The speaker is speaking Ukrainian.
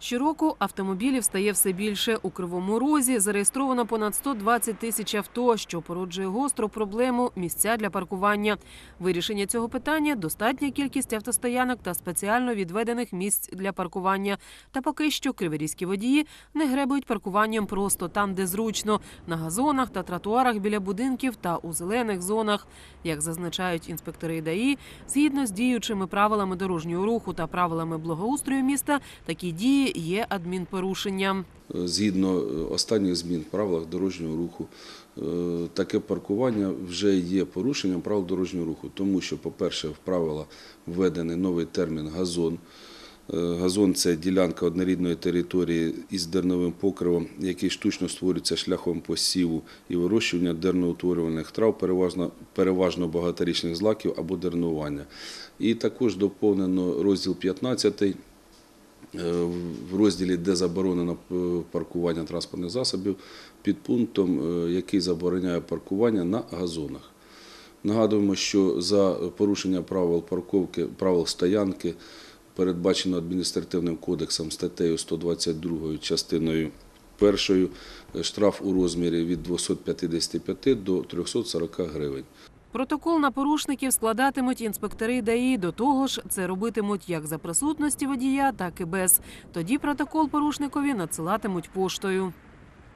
Щороку автомобілів стає все більше. У Кривому Розі зареєстровано понад 120 тисяч авто, що породжує гостру проблему місця для паркування. Вирішення цього питання достатня кількість автостоянок та спеціально відведених місць для паркування. Та поки що криворізькі водії не гребують паркуванням просто там, де зручно, на газонах та тротуарах біля будинків та у зелених зонах. Як зазначають інспектори ДАІ, згідно з діючими правилами дорожнього руху та правилами благоустрою міста, такі дії є адмінпорушенням. Згідно е, останніх змін в правилах дорожнього руху, е, таке паркування вже є порушенням правил дорожнього руху, тому що, по-перше, в правила введений новий термін газон. Е, Газон це ділянка однорідної території із дерновим покривом, який штучно створюється шляхом посіву і вирощування дерноутворювальних трав, переважно, переважно багаторічних злаків або дернування. І також доповнено розділ 15 Е, в розділі, де заборонено е, паркування транспортних засобів, під пунктом, е, який забороняє паркування на газонах. Нагадуємо, що за порушення правил парковки, правил стоянки передбачено адміністративним кодексом статтею 122 частиною першою е, штраф у розмірі від 255 до 340 гривень. Протокол на порушників складатимуть інспектори ДАІ. До того ж, це робитимуть як за присутності водія, так і без. Тоді протокол порушникові надсилатимуть поштою.